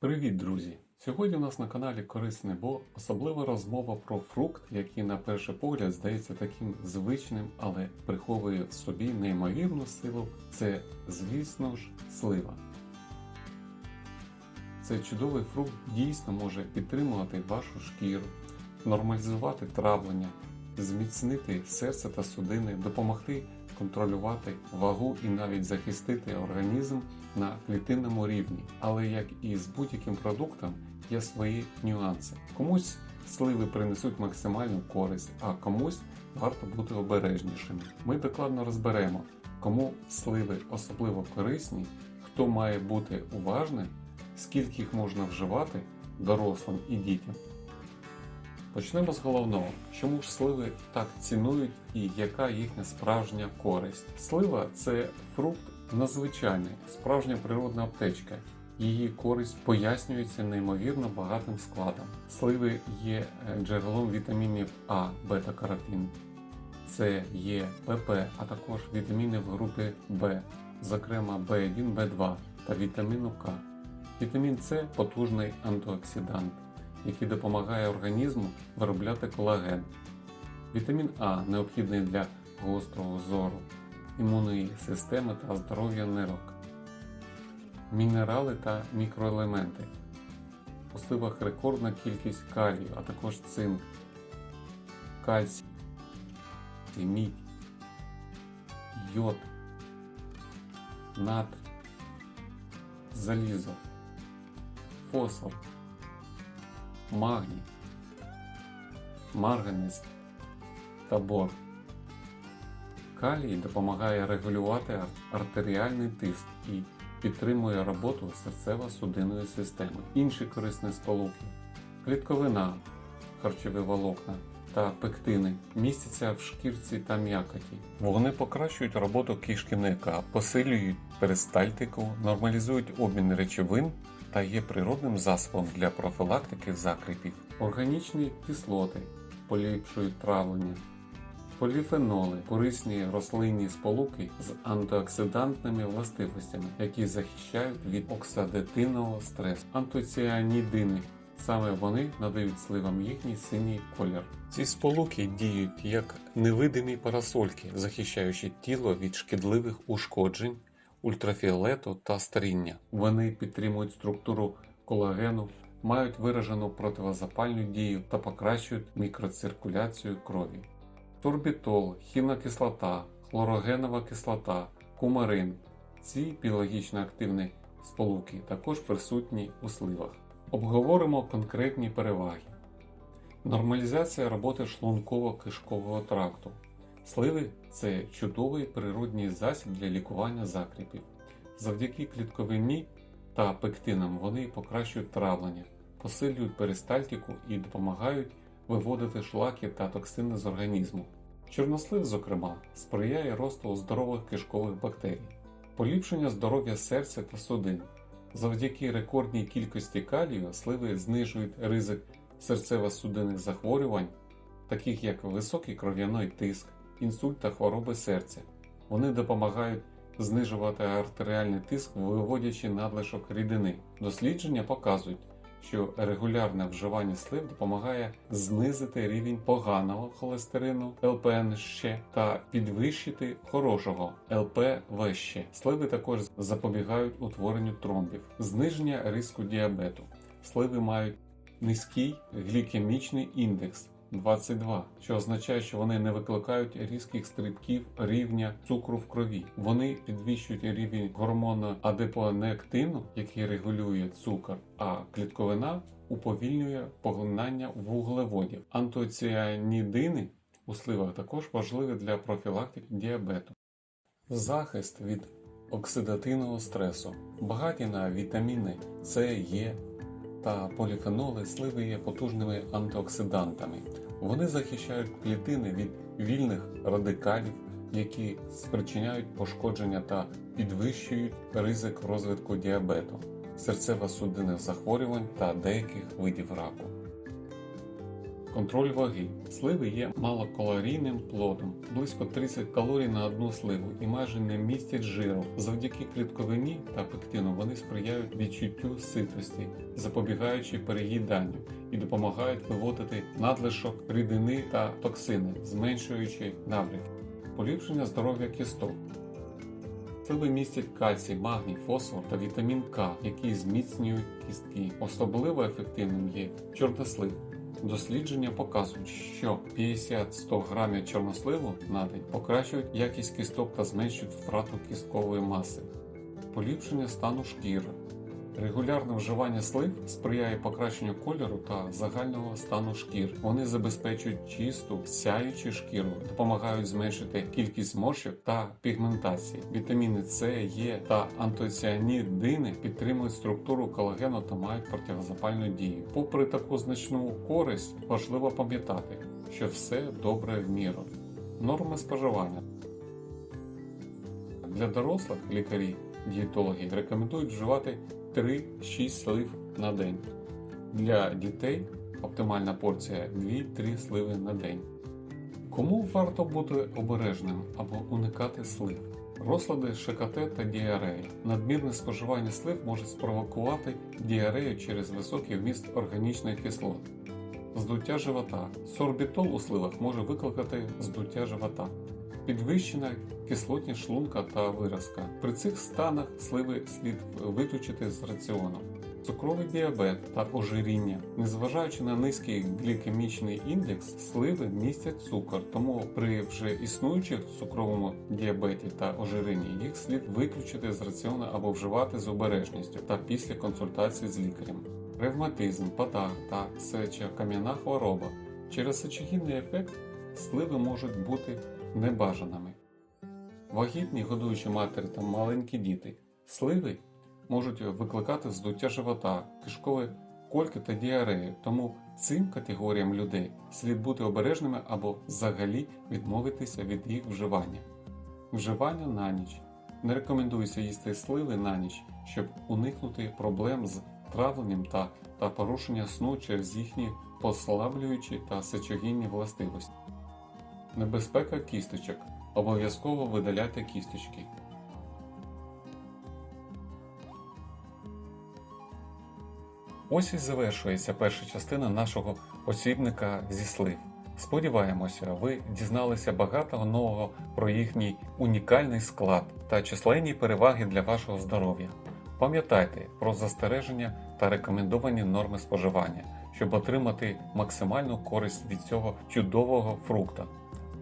Привіт, друзі! Сьогодні у нас на каналі Корисне Бо особлива розмова про фрукт, який на перший погляд здається таким звичним, але приховує в собі неймовірну силу. Це, звісно ж, слива. Цей чудовий фрукт дійсно може підтримувати вашу шкіру, нормалізувати травлення, зміцнити серце та судини, допомогти контролювати вагу і навіть захистити організм на клітинному рівні. Але як і з будь-яким продуктом, є свої нюанси. Комусь сливи принесуть максимальну користь, а комусь варто бути обережнішими. Ми докладно розберемо, кому сливи особливо корисні, хто має бути уважним, скільки їх можна вживати дорослим і дітям. Почнемо з головного, чому ж сливи так цінують і яка їхня справжня користь. Слива це фрукт надзвичайний, справжня природна аптечка. Її користь пояснюється неймовірно багатим складом. Сливи є е, джерелом вітамінів А, бета-каротин, С, Е, ПП, а також вітаміни в групі В, зокрема В1, В2 та вітаміну К. Вітамін С потужний антиоксидант який допомагає організму виробляти колаген. Вітамін А необхідний для гострого зору, імунної системи та здоров'я нирок. Мінерали та мікроелементи. У сливах рекордна кількість калію, а також цинк, кальцій, мідь, йод, натрій, залізо, фосфор магній, марганець та бор. Калій допомагає регулювати артеріальний тиск і підтримує роботу серцево-судинної системи. Інші корисні сполуки клітковина, харчові волокна та пектини містяться в шкірці та м'якоті. Вони покращують роботу кишківника, посилюють перистальтику, нормалізують обмін речовин та є природним засобом для профілактики закріпів. Органічні кислоти поліпшують травлення. Поліфеноли корисні рослинні сполуки з антиоксидантними властивостями, які захищають від оксидативного стресу. Антоціанідини саме вони надають сливам їхній синій колір. Ці сполуки діють як невидимі парасольки, захищаючи тіло від шкідливих ушкоджень, ультрафіолету та старіння. Вони підтримують структуру колагену, мають виражену противозапальну дію та покращують мікроциркуляцію крові. Турбітол, хінокислота, хлорогенова кислота, кумарин. Ці біологічно активні сполуки також присутні у сливах. Обговоримо конкретні переваги. Нормалізація роботи шлунково-кишкового тракту. Сливи це чудовий природній засіб для лікування закріпів. Завдяки клітковині та пектинам вони покращують травлення, посилюють перистальтику і допомагають виводити шлаки та токсини з організму. Чорнослив, зокрема, сприяє росту здорових кишкових бактерій, поліпшення здоров'я серця та судин. Завдяки рекордній кількості калію сливи знижують ризик серцево-судинних захворювань, таких як високий кров'яний тиск, інсульт та хвороби серця. Вони допомагають знижувати артеріальний тиск, виводячи надлишок рідини. Дослідження показують, що регулярне вживання слив допомагає знизити рівень поганого холестерину ЛПНЩ та підвищити хорошого ЛПВЩ. Сливи також запобігають утворенню тромбів, зниження ризику діабету. Сливи мають низький глікемічний індекс 22, що означає, що вони не викликають різких стрибків рівня цукру в крові. Вони підвищують рівень гормону адепонектину, який регулює цукор, а клітковина уповільнює поглинання вуглеводів. Антоціанідини у сливах також важливі для профілактики діабету. Захист від оксидативного стресу. Багаті на вітаміни С, Е, та поліфеноли сливи є потужними антиоксидантами. Вони захищають клітини від вільних радикалів, які спричиняють пошкодження та підвищують ризик розвитку діабету, серцево-судинних захворювань та деяких видів раку. Контроль ваги. Сливи є малокалорійним плодом, близько 30 калорій на одну сливу і майже не містять жиру. Завдяки клітковині та пектину вони сприяють відчуттю ситості, запобігаючи переїданню і допомагають виводити надлишок рідини та токсини, зменшуючи набряки. Поліпшення здоров'я кісток. Сливи містять кальцій, магній, фосфор та вітамін К, які зміцнюють кістки. Особливо ефективним є чорнослив. Дослідження показують, що 50-100 грамів чорносливу на день покращують якість кісток та зменшують втрату кісткової маси. Поліпшення стану шкіри. Регулярне вживання слив сприяє покращенню кольору та загального стану шкіри. Вони забезпечують чисту, сяючу шкіру, допомагають зменшити кількість зморщок та пігментації. Вітаміни С, Е та антоціанідини підтримують структуру колагену та мають протизапальну дію. Попри таку значну користь, важливо пам'ятати, що все добре в міру. Норми споживання. Для дорослих лікарі дієтологи рекомендують вживати 3-6 слив на день. Для дітей оптимальна порція 2-3 сливи на день. Кому варто бути обережним або уникати слив? Розлади ШКТ та діареї. Надмірне споживання слив може спровокувати діарею через високий вміст органічних кислот. Здуття живота. Сорбітол у сливах може викликати здуття живота. Підвищена кислотність шлунка та виразка. При цих станах сливи слід виключити з раціону. Цукровий діабет та ожиріння. Незважаючи на низький глікемічний індекс, сливи містять цукор, тому при вже існуючих цукровому діабеті та ожирінні їх слід виключити з раціону або вживати з обережністю та після консультації з лікарем. Ревматизм, патах та сечокам'яна хвороба. Через сечогінний ефект сливи можуть бути небажаними. Вагітні, годуючі матері та маленькі діти. Сливи можуть викликати здуття живота, кишкові кольки та діарею, тому цим категоріям людей слід бути обережними або взагалі відмовитися від їх вживання. Вживання на ніч. Не рекомендується їсти сливи на ніч, щоб уникнути проблем з травленням та, та порушення сну через їхні послаблюючі та сечогінні властивості. Небезпека кісточок. Обов'язково видаляйте кісточки. Ось і завершується перша частина нашого посібника зі слив. Сподіваємося, ви дізналися багато нового про їхній унікальний склад та численні переваги для вашого здоров'я. Пам'ятайте про застереження та рекомендовані норми споживання, щоб отримати максимальну користь від цього чудового фрукта.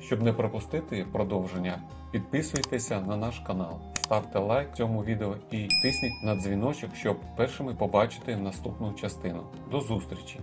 Щоб не пропустити продовження, підписуйтеся на наш канал, ставте лайк цьому відео і тисніть на дзвіночок, щоб першими побачити наступну частину. До зустрічі!